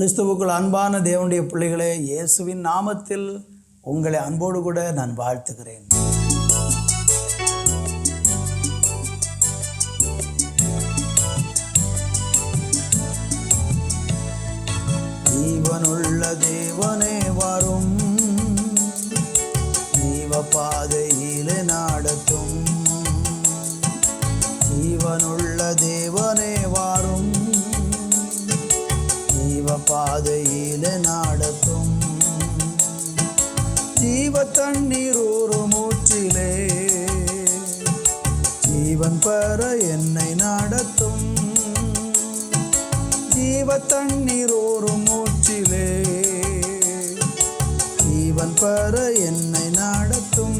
கிறிஸ்துவுக்குள் அன்பான தேவனுடைய பிள்ளைகளே இயேசுவின் நாமத்தில் உங்களை அன்போடு கூட நான் வாழ்த்துகிறேன். பாதையில நடத்தும். ஜீவ தண்ணீர் ஒரு மூச்சிலே ஜீவன் பெற என்னை நடத்தும். ஜீவ தண்ணீர் ஒரு மூச்சிலே ஜீவன் பெற என்னை நடத்தும்.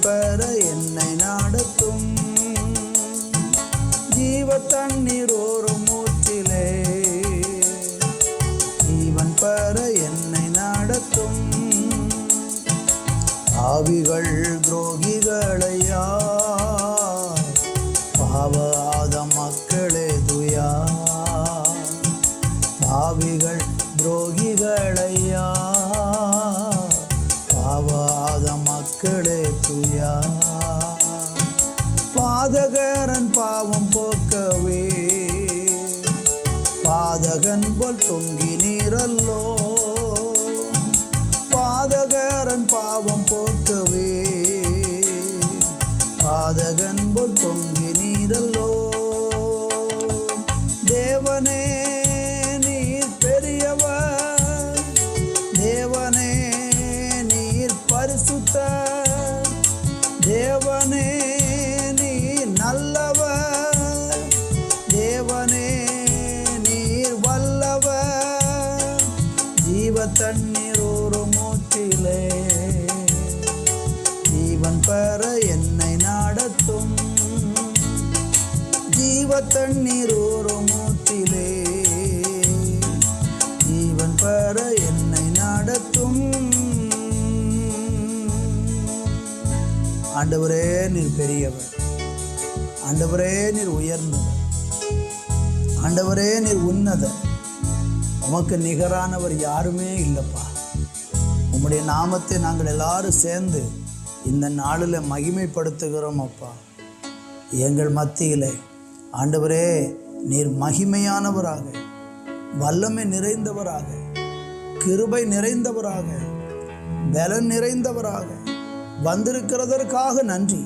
பெற என்னை நாடத்தும். ஜீவ தண்ணீர் ஒரு மூச்சிலே. ஜீவன் பெற என்னை நாடத்தும். ஆவிகள் துரோகிகளையா. பாவாத மக்களே ஆண்டவரே நீர் பெரியவர். ஆண்டவரே நீர் உயர்ந்தவர். ஆண்டவரே நீர் உன்னதர். உமக்கு நிகரானவர் யாருமே இல்லைப்பா. உம்முடைய நாமத்தை நாங்கள் எல்லாரும் சேர்ந்து இந்த நாளில் மகிமைப்படுத்துகிறோம் அப்பா. எங்கள் மத்தியில். ஆண்டவரே நீர் மகிமையானவராக வல்லமை நிறைந்தவராக கிருபை நிறைந்தவராக பலன் நிறைந்தவராக வந்திருக்கிறதற்காக நன்றி.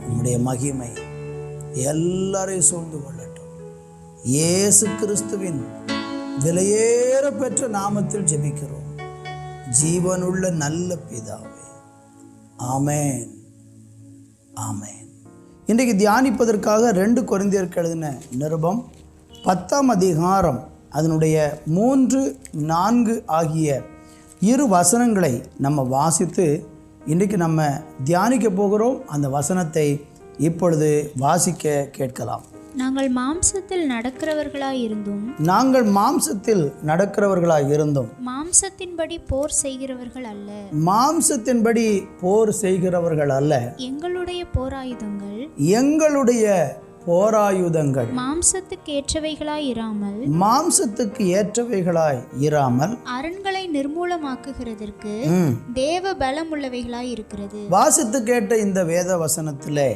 உம்முடைய மகிமை எல்லாரையும் சூழ்ந்து கொள்ளட்டும். இயேசு கிறிஸ்துவின் விலையேற பெற்ற நாமத்தில் ஜெபிக்கிறோம். ஜீவனுள்ள நல்ல பிதாவே. ஆமேன். ஆமேன். இன்றைக்கு தியானிப்பதற்காக ரெண்டு கொரிந்தியருக்கு எழுதின நிருபம் பத்தாம் அதிகாரம் அதனுடைய மூன்று நான்கு ஆகிய இரு வசனங்களை நம்ம வாசித்து இன்றைக்கு நம்ம தியானிக்க போகிறோம் அந்த வசனத்தை இப்பொழுது வாசிக்க கேட்கலாம். நாங்கள் மாம்சத்தில் நடக்கிறவர்களாய் இருந்தும் நாங்கள் மாம்சத்தில் நடக்கிறவர்களாய் இருந்தோம் மாம்சத்தின்படி போர் செய்கிறவர்கள் அல்ல. மாம்சத்தின்படி போர் செய்கிறவர்கள் அல்ல. எங்களுடைய போராயுதங்கள் எங்களுடைய போராயுதங்கள். மாம்சத்துக்கு ஏற்றவைகளாய் இராமல் மாம்சத்துக்கு ஏற்றவைகளாய் இராமல் அரண்களை நிர்மூலமாக்குகிறதற்கு தேவ பலம் உள்ளவைகளாய் இருக்கிறது வாசித்து கேட்ட இந்த வேத வசனத்திலே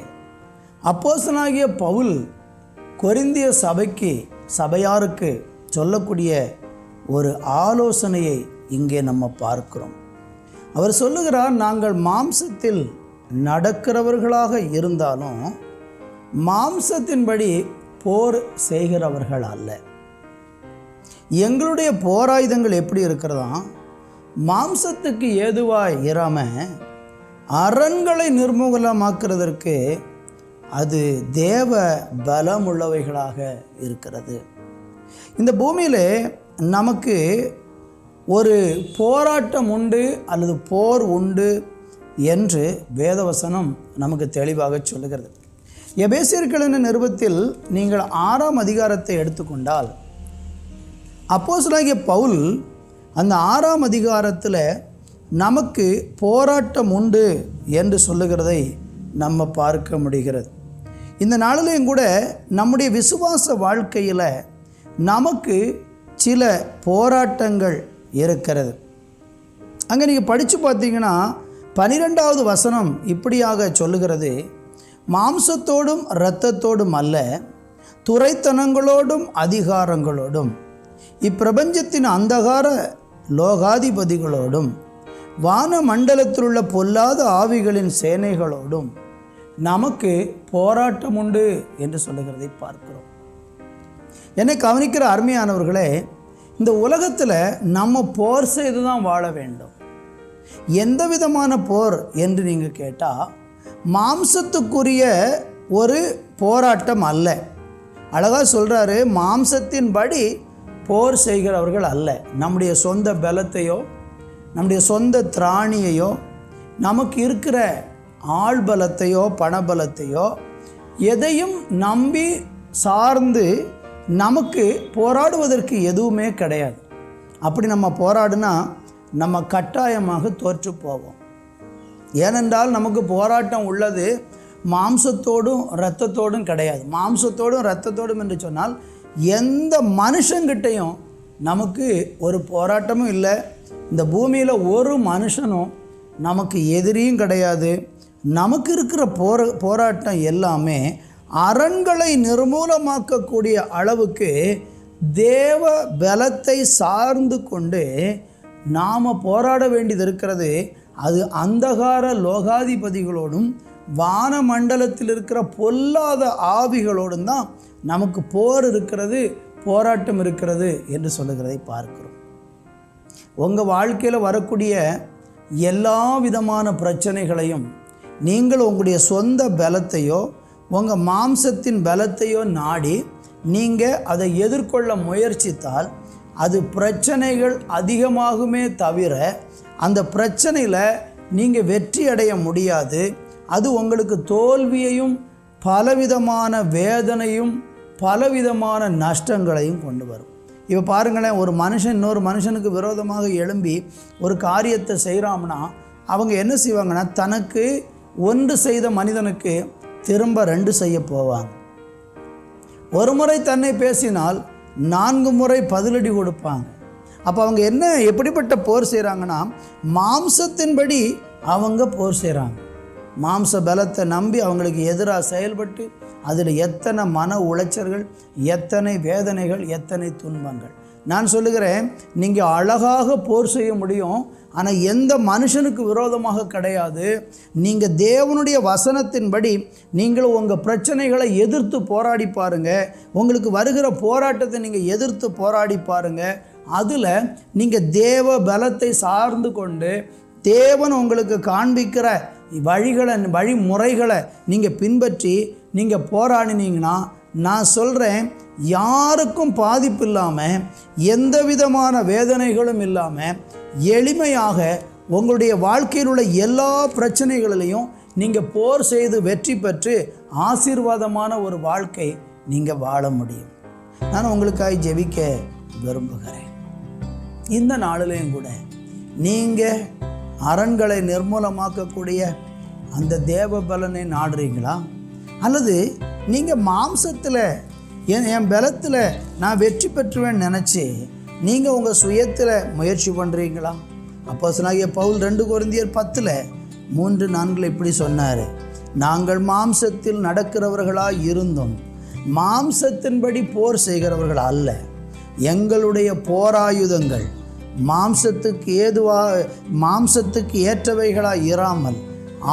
அப்போஸ்தலனாகிய பவுல் கொரிந்திய சபைக்கு சபையாருக்கு சொல்லக்கூடிய ஒரு ஆலோசனையை இங்கே நம்ம பார்க்கிறோம். அவர் சொல்லுகிறார் நாங்கள் மாம்சத்தில் நடக்கிறவர்களாக இருந்தாலும் மாம்சத்தின்படி போர் செய்கிறவர்கள் அல்ல. எங்களுடைய போராயுதங்கள் எப்படி இருக்கிறதா? மாம்சத்துக்கு ஏதுவாக இராமல் அரண்களை நிர்மூலமாக்குறதற்கு அது தேவ பலமுள்ளவைகளாக இருக்கிறது. இந்த பூமியில் நமக்கு ஒரு போராட்டம் உண்டு அல்லது போர் உண்டு என்று வேதவசனம் நமக்கு தெளிவாக சொல்லுகிறது. எபேசியர்களின் நிருபத்தில் நீங்கள் ஆறாம் அதிகாரத்தை எடுத்துக்கொண்டால் அப்போசலாகிய பவுல் அந்த ஆறாம் அதிகாரத்தில் நமக்கு போராட்டம் உண்டு என்று சொல்லுகிறதை நம்ம பார்க்க முடிகிறது. இந்த நாளிலையும் கூட நம்முடைய விசுவாச வாழ்க்கையில் நமக்கு சில போராட்டங்கள் இருக்கிறது. அங்கே நீங்கள் படித்து பார்த்தீங்கன்னா பனிரெண்டாவது வசனம் இப்படியாக சொல்லுகிறது. மாம்சத்தோடும் இரத்தத்தோடும் அல்ல துரைத்தனங்களோடும் அதிகாரங்களோடும் இப்பிரபஞ்சத்தின் அந்தகார லோகாதிபதிகளோடும் வான மண்டலத்தில் உள்ள பொல்லாத ஆவிகளின் சேனைகளோடும் நமக்கு போராட்டம் உண்டு என்று சொல்லுகிறதை பார்க்கிறோம். என்னை கவனிக்கிற அருமையானவர்களே இந்த உலகத்தில் நம்ம போர் செய்து தான் வாழ வேண்டும். எந்த விதமான போர் என்று நீங்கள் கேட்டால் மாம்சத்துக்குரிய ஒரு போராட்டம் அல்ல. அழகாக சொல்கிறாரு மாம்சத்தின்படி போர் செய்கிறவர்கள் அல்ல. நம்முடைய சொந்த பலத்தையோ நம்முடைய சொந்த திராணியையோ நமக்கு இருக்கிற ஆள் பலத்தையோ பணபலத்தையோ எதையும் நம்பி சார்ந்து நமக்கு போராடுவதற்கு எதுவுமே கிடையாது. அப்படி நம்ம போராடினா நம்ம கட்டாயமாக தோற்று போவோம். ஏனென்றால் நமக்கு போராட்டம் உள்ளது மாம்சத்தோடும் இரத்தத்தோடும் கிடையாது. மாம்சத்தோடும் இரத்தத்தோடும் என்று சொன்னால் எந்த மனுஷங்கிட்டையும் நமக்கு ஒரு போராட்டமும் இல்லை. இந்த பூமியில் ஒரு மனுஷனும் நமக்கு எதிரியும் கிடையாது. நமக்கு இருக்கிற போர போராட்டம் எல்லாமே அரண்களை நிர்மூலமாக்கக்கூடிய அளவுக்கு தேவ பலத்தை சார்ந்து கொண்டு நாம் போராட வேண்டியது இருக்கிறது. அது அந்தகார லோகாதிபதிகளோடும் வான மண்டலத்தில் இருக்கிற பொல்லாத ஆவிகளோடும் தான் நமக்கு போர் இருக்கிறது போராட்டம் இருக்கிறது என்று சொல்லுகிறதை பார்க்கிறோம். உங்கள் வாழ்க்கையில் வரக்கூடிய எல்லா விதமான பிரச்சனைகளையும் நீங்கள் உங்களுடைய சொந்த பலத்தையோ உங்கள் மாம்சத்தின் பலத்தையோ நாடி நீங்கள் அதை எதிர்கொள்ள முயற்சித்தால் அது பிரச்சனைகள் அதிகமாகுமே தவிர அந்த பிரச்சனையில் நீங்கள் வெற்றி அடைய முடியாது. அது உங்களுக்கு தோல்வியையும் பலவிதமான வேதனையும் பலவிதமான நஷ்டங்களையும் கொண்டு வரும். இப்போ பாருங்களேன் ஒரு மனுஷன் இன்னொரு மனுஷனுக்கு விரோதமாக எழும்பி ஒரு காரியத்தை செய்கிறான்னா அவங்க என்ன செய்வாங்கன்னா தனக்கு ஒன்று செய்த மனிதனுக்கு திரும்ப ரெண்டு செய்ய போவாங்க. ஒரு முறை தன்னை பேசினால் நான்கு முறை பதிலடி கொடுப்பாங்க. அப்போ அவங்க என்ன எப்படிப்பட்ட போர் செய்கிறாங்கன்னா மாம்சத்தின்படி அவங்க போர் செய்கிறாங்க மாம்ச பலத்தை நம்பி அவங்களுக்கு எதிராக செயல்பட்டு அதில் எத்தனை மன உளைச்சல்கள் எத்தனை வேதனைகள் எத்தனை துன்பங்கள். நான் சொல்லுகிறேன் நீங்கள் அழகாக போர் செய்ய முடியும் ஆனால் எந்த மனுஷனுக்கு விரோதமாக கிடையாது. நீங்கள் தேவனுடைய வசனத்தின்படி நீங்கள் உங்கள் பிரச்சனைகளை எதிர்த்து போராடி பாருங்கள் உங்களுக்கு வருகிற போராட்டத்தை நீங்கள் எதிர்த்து போராடி பாருங்கள் அதில் நீங்கள் தேவ பலத்தை சார்ந்து கொண்டு தேவன் உங்களுக்கு காண்பிக்கிற வழிகளை வழிமுறைகளை நீங்கள் பின்பற்றி நீங்கள் போராடினீங்கன்னா நான் சொல்கிறேன் யாருக்கும் பாதிப்பு இல்லாமல் எந்த விதமான வேதனைகளும் இல்லாமல் எளிமையாக உங்களுடைய வாழ்க்கையில் உள்ள எல்லா பிரச்சனைகளிலையும் நீங்கள் போர் செய்து வெற்றி பெற்று ஆசீர்வாதமான ஒரு வாழ்க்கை நீங்கள் வாழ முடியும். நான் உங்களுக்காக ஜெபிக்க விரும்புகிறேன். இந்த நாளிலையும் கூட நீங்கள் அரண்களை நிர்மூலமாக்கக்கூடிய அந்த தேவ பலனை நாடுறீங்களா? அல்லது நீங்கள் மாம்சத்தில் என் என் பலத்தில் நான் வெற்றி பெற்றுவேன்னு நினச்சி நீங்கள் உங்கள் சுயத்தில் முயற்சி பண்ணுறீங்களா அப்போ சொன்னாகிய பவுல் ரெண்டு குருந்தியர் பத்தில் மூன்று நான்கில் இப்படி சொன்னார். நாங்கள் மாம்சத்தில் நடக்கிறவர்களாக இருந்தோம் மாம்சத்தின்படி போர் செய்கிறவர்கள் அல்ல. எங்களுடைய போராயுதங்கள் மாம்சத்துக்கு ஏதுவாக மாம்சத்துக்கு ஏற்றவைகளாக இராமல்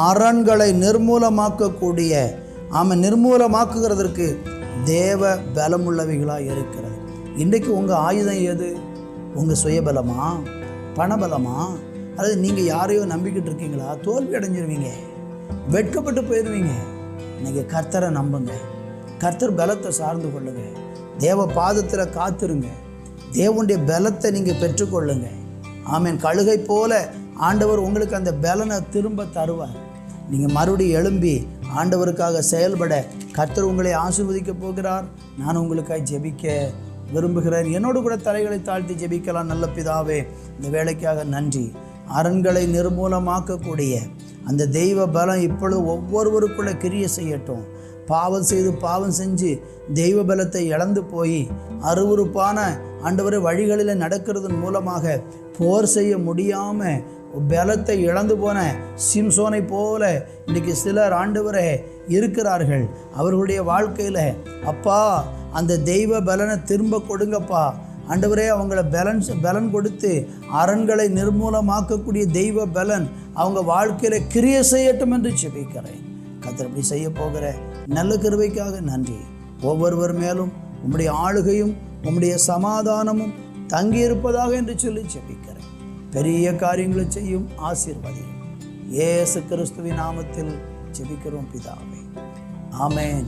அரண்களை நிர்மூலமாக்கக்கூடிய ஆமாம் நிர்மூலமாக்குகிறதற்கு தேவ பலமுள்ளவைகளாக இருக்கிறது. இன்றைக்கு உங்கள் ஆயுதம் எது? உங்கள் சுயபலமா? பணபலமா? அல்லது நீங்கள் யாரையோ நம்பிக்கிட்டு இருக்கீங்களா? தோல்வி அடைஞ்சிருவீங்க. வெட்கப்பட்டு போயிடுவீங்க நீங்கள் கர்த்தரை நம்புங்க. கர்த்தர் பலத்தை சார்ந்து கொள்ளுங்க. தேவ பாதத்தில் காத்துருங்க. தேவனுடைய பலத்தை நீங்கள் பெற்றுக்கொள்ளுங்க. ஆமேன். கழுகை போல ஆண்டவர் உங்களுக்கு அந்த பலனை திரும்ப தருவார். நீங்கள் மறுபடியும் எழும்பி ஆண்டவருக்காக செயல்பட கர்த்தர் உங்களை ஆசிர்வதிக்க போகிறார். நான் உங்களுக்காக ஜெபிக்க விரும்புகிறேன். என்னோடு கூட தலைகளை தாழ்த்தி ஜெபிக்கலாம் நல்ல பிதாவே. இந்த வேலைக்காக நன்றி. அரண்களை நிர்மூலமாக்கக்கூடிய அந்த தெய்வ பலம் இப்பொழுது ஒவ்வொருவருக்குள்ளே கிரிய செய்யட்டும். பாவம் செய்து பாவம் செஞ்சு தெய்வ பலத்தை இழந்து போய் அருவருப்பான ஆண்டவரை வழிகளில் நடக்கிறதன் மூலமாக போர் செய்ய முடியாமல் பலத்தை இழந்து போன சிம்சோனை போல இன்றைக்கி சிலர் ஆண்டவரே இருக்கிறார்கள். அவர்களுடைய வாழ்க்கையில் அப்பா அந்த தெய்வ பலனை திரும்ப கொடுங்கப்பா. ஆண்டவரே அவங்கள பலன் பலன் கொடுத்து அரண்களை நிர்மூலமாக்கக்கூடிய தெய்வ பலன் அவங்க வாழ்க்கையில் கிரிய செய்யட்டும் என்று செபிக்கிறேன் கத்தர் அப்படி செய்ய போகிற நல்ல கிருவைக்காக நன்றி. ஒவ்வொருவர் மேலும் உம்முடைய ஆளுகையும் உம்முடைய சமாதானமும் தங்கியிருப்பதாக என்று சொல்லி செபிக்கிறேன் பெரிய காரியங்களை செய்யும் ஆசீர்வதியும் இயேசு கிறிஸ்துவின் நாமத்தில் ஜெபிக்கிறோம் பிதாவே. ஆமேன்.